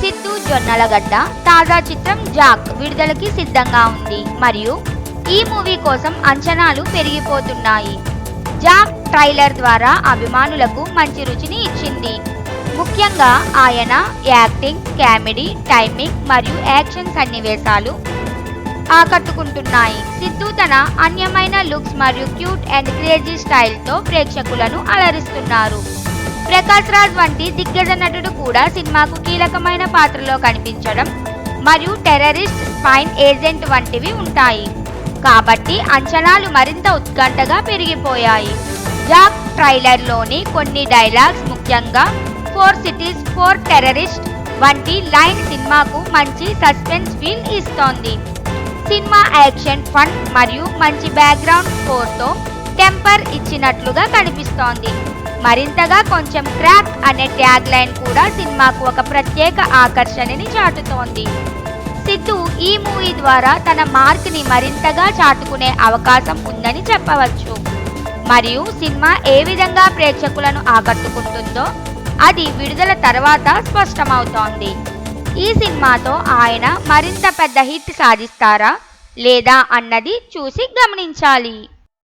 సిద్ధు జొన్నలగడ్డ తాజా చిత్రం జాక్ విడుదలకి సిద్ధంగా ఉంది. మరియు ఈ మూవీ కోసం అంచనాలు పెరిగిపోతున్నాయి. జాక్ ట్రైలర్ ద్వారా అభిమానులకు మంచి రుచిని ఇచ్చింది. ముఖ్యంగా ఆయన యాక్టింగ్ కామెడీ టైమింగ్ మరియు యాక్షన్ సన్నివేశాలు ఆకట్టుకుంటున్నాయి. సిద్ధు తన అన్యమైన లుక్స్ మరియు క్యూట్ అండ్ క్రేజీ స్టైల్తో ప్రేక్షకులను అలరిస్తున్నారు. ప్రకాష్ రాజ్ వంటి దిగ్గజ నటుడు కూడా సినిమాకు కీలకమైన పాత్రలో కనిపించడం మరియు టెర్రరిస్ట్ స్పైన్ ఏజెంట్ వంటివి ఉంటాయి. కాబట్టి అంచనాలు మరింత ఉత్కంఠగా పెరిగిపోయాయి. జాక్ ట్రైలర్లోని కొన్ని డైలాగ్స్ ముఖ్యంగా ఫోర్ సిటీస్ ఫోర్ టెర్రరిస్ట్ వంటి లైన్ సినిమాకు మంచి సస్పెన్స్ ఫీల్ ఇస్తోంది. సినిమా యాక్షన్ ఫన్ మరియు మంచి బ్యాక్గ్రౌండ్ స్కోర్తో టెంపర్ ఇచ్చినట్లుగా కనిపిస్తోంది. మరింతగా కొంచెం క్రాక్ అనే ట్యాగ్ లైన్ కూడా సినిమాకు ఒక ప్రత్యేక ఆకర్షణని చాటుతోంది. సిద్ధు ఈ మూవీ ద్వారా తన మార్క్ని మరింతగా చాటుకునే అవకాశం ఉందని చెప్పవచ్చు. మరియు సినిమా ఏ విధంగా ప్రేక్షకులను ఆకట్టుకుంటుందో అది విడుదల తర్వాత స్పష్టమవుతోంది. ఈ సినిమాతో ఆయన మరింత పెద్ద హిట్ సాధిస్తారా లేదా అన్నది చూసి గమనించాలి.